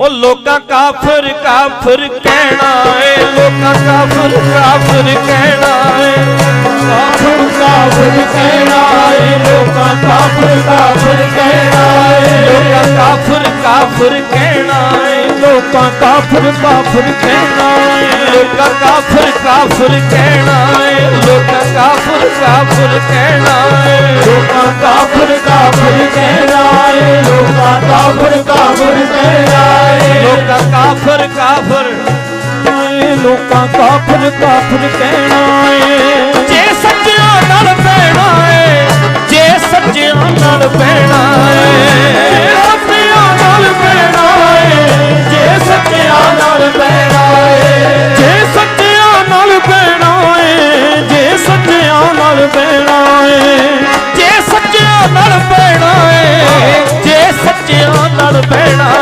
ਉਹ ਲੋਕਾਂ ਕਾਫਰ ਕਾਫਰ ਕਹਿਣਾ ਏ। ਲੋਕਾਂ ਕਾਫਰ ਕਾਫਰ ਕਹਿਣਾ ਏ। ਕਾਫਰ ਕਾਫਰ ਕਹਿਣਾ ਏ। ਲੋਕਾਂ ਕਾਫਰ ਕਾਫਰ ਕਹਿਣਾ ਏ। ਲੋਕਾਂ ਕਾਫਰ ਕਾਫਰ ਕਹਿਣਾ ਏ। ਲੋਕਾਂ ਕਾਫਰ ਕਾਫਰ ਕਹਿਣਾ ਏ। ਲੋਕਾਂ ਕਾਫਰ ਕਾਫਰ ਕਹਿਣਾ ਏ। ਲੋਕਾਂ ਕਾਫਰ ਕਾਫਰ ਕਹਿਣਾ ਏ। ਲੋਕਾਂ ਕਾਫਰ ਕਾਫਰ ਕਾਫਰ। ਏ ਲੋਕਾਂ ਕਾਫਰ ਕਾਫਰ ਕਹਿਣਾ ਏ। ਜੇ ਸੱਚਿਆਂ ਨਾਲ ਪੈਣਾ ਏ ਜੇ ਸੱਚਿਆਂ ਨਾਲ ਪੈਣਾ ਏ। ਸੱਚਿਆਂ ਨਾਲ ਪੈਣਾ ਏ ਜੇ ਸੱਚਿਆਂ ਨਾਲ ਪੈਣਾ ਏ। ਜੇ ਸੱਚਿਆਂ ਨਾਲ ਪੈਣਾ ਏ ਜੇ ਸੱਚਿਆਂ ਨਾਲ ਪੈਣਾ ਏ। ਜੇ ਸੱਚਿਆਂ ਨਾਲ ਪੈਣਾ ਏ ਜੇ ਸੱਚਿਆਂ ਨਾਲ ਪੈਣਾ